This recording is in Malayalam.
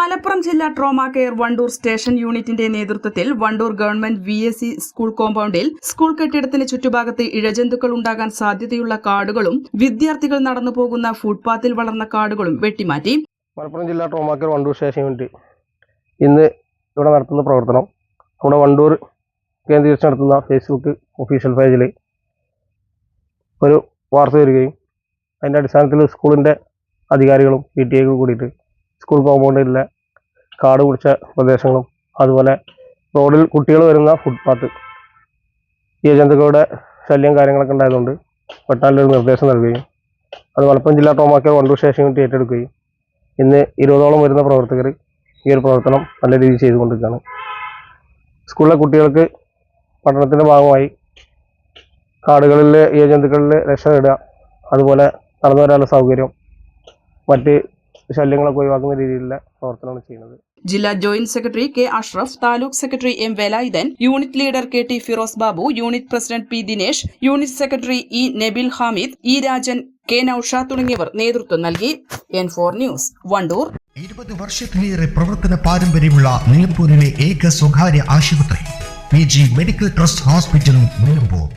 Malappuram ജില്ലാ ട്രോമാ കെയർ വണ്ടൂർ സ്റ്റേഷൻ യൂണിറ്റിന്റെ നേതൃത്വത്തിൽ Wandoor government V S C school കോമ്പൗണ്ടിൽ സ്കൂൾ കെട്ടിടത്തിന് ചുറ്റുഭാഗത്ത് ഇഴജന്തുക്കൾ ഉണ്ടാകാൻ സാധ്യതയുള്ള കാടുകളും വിദ്യാർത്ഥികൾ നടന്നു പോകുന്ന ഫുട്പാത്തിൽ വളർന്ന കാടുകളും വെട്ടിമാറ്റി. മലപ്പുറം ജില്ലാ ട്രോമാക്കർ വണ്ടൂർ സ്റ്റേഷൻ യൂണിറ്റ് ഇന്ന് ഇവിടെ നടത്തുന്ന പ്രവർത്തനം നമ്മുടെ വണ്ടൂർ കേന്ദ്രീകരിച്ച് നടത്തുന്ന ഫേസ്ബുക്ക് ഒഫീഷ്യൽ പേജിൽ ഒരു വാർത്ത വരികയും അതിന്റെ അടിസ്ഥാനത്തിൽ സ്കൂളിന്റെ അധികാരികളും പി ടി എക്കും കൂടിയിട്ട് സ്കൂൾ കോമ്പൗണ്ടിലെ കാട് പിടിച്ച പ്രദേശങ്ങളും അതുപോലെ റോഡിൽ കുട്ടികൾ വരുന്ന ഫുട്പാത്ത് ഈ ജന്തുക്കളുടെ ശല്യം കാര്യങ്ങളൊക്കെ ഉണ്ടായതുകൊണ്ട് വെട്ടാനൊരു നിർദ്ദേശം നൽകുകയും അത് മലപ്പുറം ജില്ലാ ടോമാക്കിയ വണ്ടൂർ സ്റ്റേഷൻ യൂണിറ്റ് ഏറ്റെടുക്കുകയും ഇന്ന് ഇരുപതോളം വരുന്ന പ്രവർത്തകർ ഈ ഒരു പ്രവർത്തനം നല്ല രീതിയിൽ ചെയ്തുകൊണ്ടിരിക്കുകയാണ്. സ്കൂളിലെ കുട്ടികൾക്ക് പഠനത്തിന്റെ ഭാഗമായി കാടുകളിൽ ഈ ജന്തുക്കളിൽ രക്ഷ നേടുക അതുപോലെ നടന്നു വരാനുള്ള സൗകര്യം മറ്റ് ശല്യങ്ങളൊക്കെ ഒഴിവാക്കുന്ന രീതിയിലുള്ള പ്രവർത്തനമാണ് ചെയ്യുന്നത്. ജില്ലാ joint secretary K Ashraf taluk secretary M Velayudhan unit leader K T Firoz Babu unit president P Dinesh unit secretary E Nabil Hamid E Rajan K Nousha തുടങ്ങിയവർ നേതൃത്വം നൽകി. N four news Wandoor. ഇരുപത് വർഷത്തിലേറെ പ്രവർത്തന പാരമ്പര്യമുള്ള നിലമ്പൂരിലെ ഏക സ്വകാര്യ ആശുപത്രി പി ജി മെഡിക്കൽ ട്രസ്റ്റ് ഹോസ്പിറ്റലും നിലമ്പൂർ.